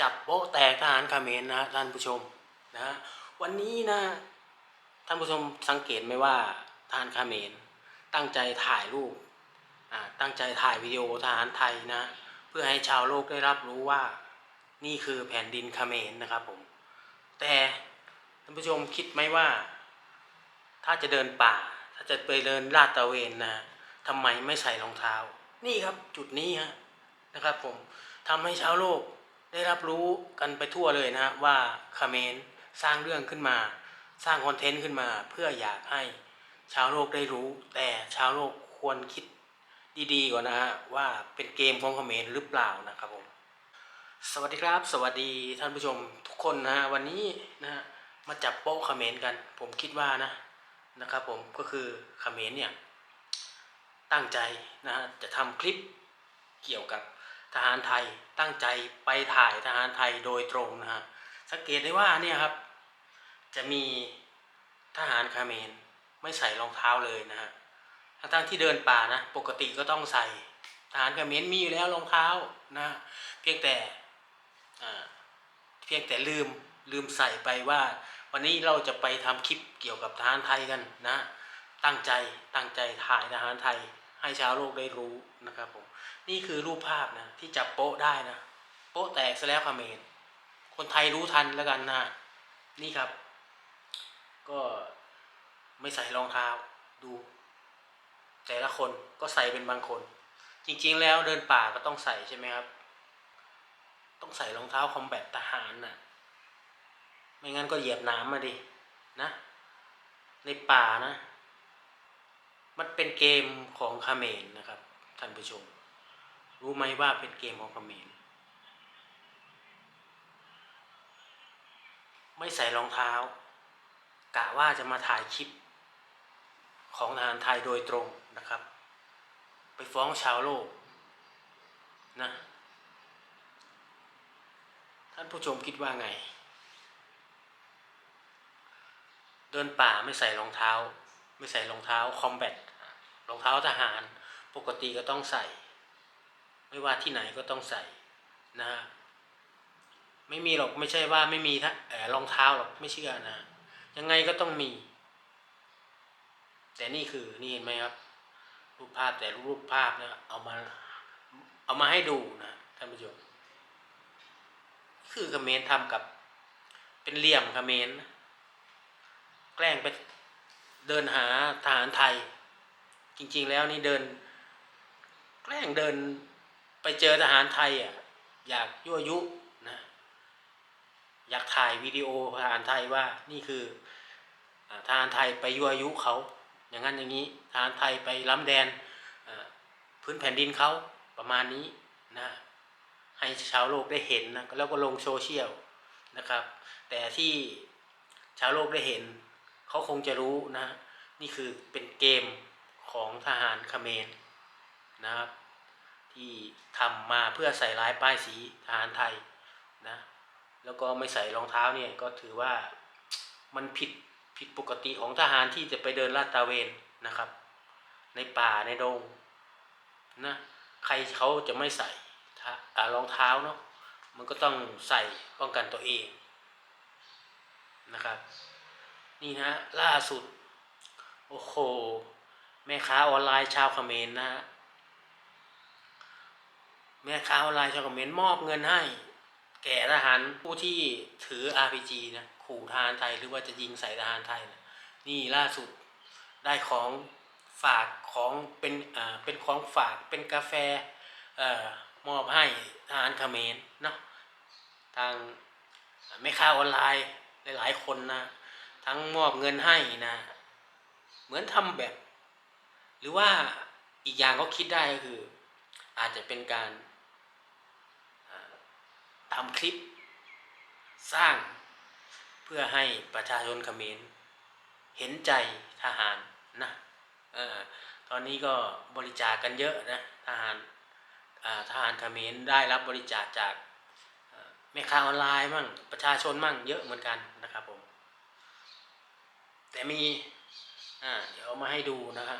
จับโป๊ะแตกทหารคาเมรนะท่านผู้ชมนะ วันนี้นะท่านผู้ชมสังเกตไหมว่าทหารคาเมรตั้งใจถ่ายรูปอ่าตั้งใจถ่ายวิดีโอทหารไทยนะ เพื่อให้ชาวโลกได้รับรู้ว่านี่คือแผ่นดินคาเมรนะครับผม แต่ท่านผู้ชมคิดไหมว่า ถ้าจะเดินป่า ถ้าจะไปเดินลาดตระเวนนะทำไมไม่ใส่รองเท้า นี่ครับจุดนี้ฮะนะครับผมทำให้ชาวโลก ได้รับรู้กันไปทั่วเลยนะฮะว่าเมรสร้างเรื่องขึ้นมา สร้างคอนเทนต์ขึ้นมา เพื่ออยากให้ชาวโลกได้รู้ แต่ชาวโลกควรคิดดีๆก่อนนะฮะว่าเป็นเกมของเขมรหรือเปล่านะครับผมสวัสดีครับ สวัสดีท่านผู้ชมทุกคนนะฮะวันนี้นะฮะมาจับโป๊ะเขมรกัน ผมคิดว่านะนะครับผมก็คือเขมรเนี่ยตั้งใจนะฮะจะทำคลิปเกี่ยวกับ ทหารไทยตั้งใจไปถ่ายทหารไทยโดยตรงนะฮะสังเกตได้ว่าเนี่ยครับ จะมีทหารคาเมรไม่ใส่รองเท้าเลยนะฮะทั้งที่เดินป่านะปกติก็ต้องใส่ทหารคาเมรมีอยู่แล้วรองเท้านะเพียงแต่เพียงแต่ลืมลืมใส่ไปว่า วันนี้เราจะไปทำคลิปเกี่ยวกับทหารไทยกันนะ ตั้งใจตั้งใจถ่ายทหารไทย ให้ชาวโลกได้รู้นะครับผมนี่คือรูปภาพนะที่จับโป๊ะได้นะ โป๊ะแตกซะแล้วเขมรคนไทยรู้ทันแล้วกันนะนี่ครับ ก็ไม่ใส่รองเท้าดู แต่ละคนก็ใส่เป็นบางคน จริงๆแล้วเดินป่าก็ต้องใส่ใช่ไหมครับ ต้องใส่รองเท้าคอมแบททหารน่ะไม่งั้นก็เหยียบน้ำมาดินะ ในป่านะ มันเป็นเกมของคาเมรนะครับท่านผู้ชม รู้ไหมว่าเป็นเกมของคาเมรไม่ใส่รองเท้า กะว่าจะมาถ่ายคลิป ของทหารไทยโดยตรงนะครับ ไปฟ้องชาวโลกนะท่านผู้ชมคิดว่าไง เดินป่าไม่ใส่รองเท้า ไม่ใส่รองเท้าคอมแบท รองเท้าทหารปกติก็ต้องใส่ ไม่ว่าที่ไหนก็ต้องใส่นะฮะไม่มีหรอกไม่ใช่ว่าไม่มีทะเอ่อรองเท้าหรอกไม่เชื่อนะ ยังไงก็ต้องมี แต่นี่คือนี่เห็นไหมครับ รูปภาพแต่รูปภาพนี่ยเอามาเอามาให้ดูนะท่านผู้ชมคือเขมรทำกับ เป็นเหลี่ยมเขมเรนะแกล้งไปเดินหาทหารไทย จริง ๆ แล้วนี่เดิน แกล้งเดินไปเจอทหารไทยอะอยากยั่วยุนะอยากถ่ายวิดีโอทหารไทยว่านี่คือทหารไทยไปยั่วยุเขาอย่างนั้นอย่างนี้ทหารไทยไปล้ำแดนพื้นแผ่นดินเขาประมาณนี้นะให้ชาวโลกได้เห็นนะแล้วก็ลงโซเชียลนะครับ แต่ที่ชาวโลกได้เห็น เขาคงจะรู้นะ นี่คือเป็นเกม ของทหารเขมรนะครับ ที่ทำมาเพื่อใส่ร้ายป้ายสีทหารไทยนะแล้วก็ไม่ใส่รองเท้าเนี่ยก็ถือว่ามันผิดผิดปกติของทหารที่จะไปเดินลาดตระเวนนะครับ ในป่าในดงนะใครเขาจะไม่ใส่รองเท้าเนาะมันก็ต้องใส่ป้องกันตัวเองนะครับ นี่นะล่าสุด โอ้โห แม่ค้าออนไลน์ชาวเขมรนะฮะแม่ค้าออนไลน์ชาวเขมรมอบเงินให้ แก่ทหารผู้ที่ถือ RPG นะขู่ทหารไทยหรือว่าจะยิงใส่ทหารไทยนะนี่ล่าสุดได้ของฝากของเป็นอ่าเป็นของฝากเป็นกาแฟเอ่อมอบให้ทหารเขมรเนาะทางแม่ค้าออนไลน์หลายๆคนนะทั้งมอบเงินให้นะ เหมือนทำแบบ หรือว่าอีกอย่างก็คิดได้ก็คือ อาจจะเป็นการทำคลิปสร้างเพื่อให้ประชาชนเขมรเห็นใจทหารนะออตอนนี้ก็บริจาคกันเยอะนะทหารทหารเขมรได้รับบริจาคจากแม่ค้าออนไลน์มั่งประชาชนมั่งเยอะเหมือนกันนะครับผม แต่มีเดี๋ยวมาให้ดูนะฮะ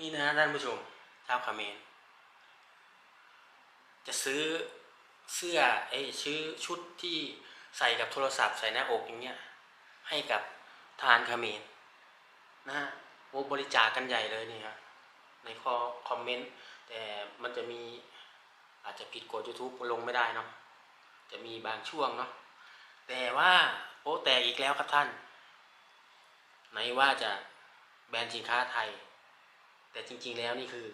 นี่นะท่านผู้ชมชาวเขมรจะซื้อเสื้อไอ้ซื้อชุดที่ใส่กับโทรศัพท์ใส่หน้าอกอย่างเงี้ยให้กับทหารเขมรนะฮะโอบริจาคกันใหญ่เลยนี่ฮะในข้อคอมเมนต์แต่มันจะมีอาจจะผิดกฎ YouTube ลงไม่ได้เนาะจะมีบางช่วงเนาะแต่ว่าโป๊แตกอีกแล้วครับท่าน ไหนว่าจะแบรนด์สินค้าไทย แต่จริง ๆ แล้วนี่คือ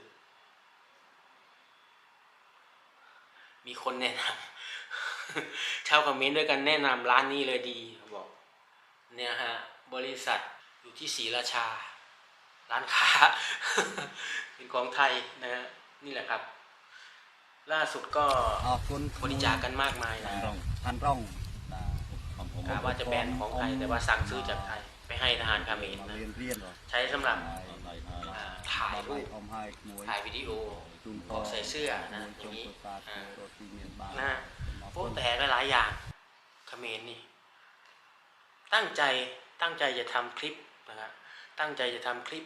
มีคนแนะนำชาวคอมเมนต์ด้วยกันแนะนำร้านนี้เลยดีเขาบอก เนี่ยฮะ บริษัทอยู่ที่ศรีราชา ร้านค้า เป็นของไทยนะฮะนี่แหละครับ ล่าสุดก็ขอบคุณบริจาคกันมากมายนะท่านร่องท่านร่องอ่าของผมกะว่าจะแบรนด์ของไทยแต่ว่าสั่งซื้อจากไทยไป ให้ทหารเขมรมานะเรียนเรียนเหรอใช้สำหรับอะไรนะอ่าถ่ายรูปอมให้มวยถ่ายวิดีโอจุนใส่เสื้อนะมวยอจย่างงนี้ตัวตาอ่าตัวตีเมียนบานนะมาพวกแต่ก็หลายอย่างเขมรนี่ ตั้งใจตั้งใจจะทำคลิปนะครับตั้งใจจะทำคลิป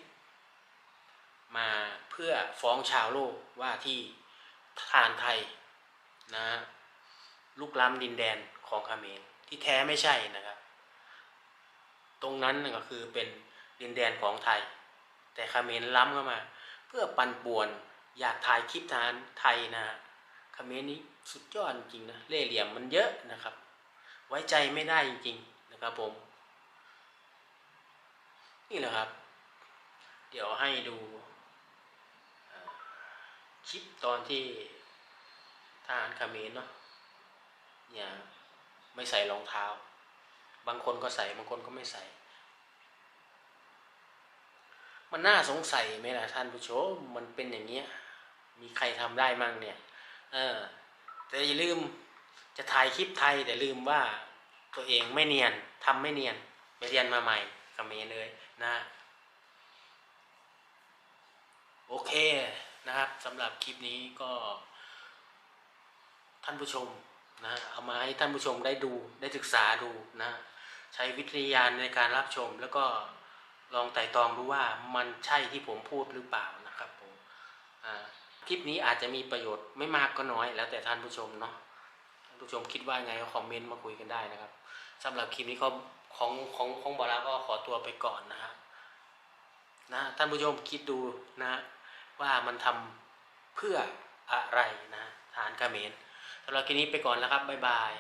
มาเพื่อฟ้องชาวโลกว่าที่ทหารไทยนะลุกล้ำดินแดนของเขมรที่แท้ไม่ใช่นะครับตรง นั้นก็คือเป็นดินแดนของไทย แต่เขมรล้ำเข้ามา เพื่อปั่นป่วนอยากถ่ายคลิปทารไทยนะฮะเขมรนี้สุดยอดจริงนะเล่เหลี่ยมมันเยอะนะครับ ไว้ใจไม่ได้จริงๆนะครับผม นี่แหละครับ เดี๋ยวให้ดูคลิปตอนที่ทหารเขมรเนาะเนี่ยไม่ใส่รองเท้า บางคนก็ใส่บางคนก็ไม่ใส่ มันน่าสงสัยไหมล่ะท่านผู้ชมมันเป็นอย่างเงี้ยมีใครทำได้มั่งเนี่ย เออ แต่อย่าลืมจะถ่ายคลิปไทยแต่ลืมว่าตัวเองไม่เนียนทำไม่เนียนไปเรียนมาใหม่กับเมย์เลยนะโอเคนะครับสำหรับคลิปนี้ก็ ท่านผู้ชมนะเอามาให้ท่านผู้ชมได้ดูได้ศึกษาดูนะ ใช้วิทยาณในการรับชมแล้วก็ ลองไต่ตองดูว่ามันใช่ที่ผมพูดหรือเปล่านะครับผมคลิปนี้อาจจะมีประโยชน์ไม่มากก็น้อย แล้วแต่ท่านผู้ชมเนาะท่านผู้ชมคิดว่าไงก็คอมเมนต์มาคุยกันได้นะครับสำหรับคลิปนี้ก็ของของของบอลาก็ขอตัวไปก่อนนะฮะนะท่านผู้ชมคิดดูนะว่ามันทำเพื่ออะไรนะฐานเขมรสำหรับคลิปนี้ไปก่อนแล้วครับบ๊ายบาย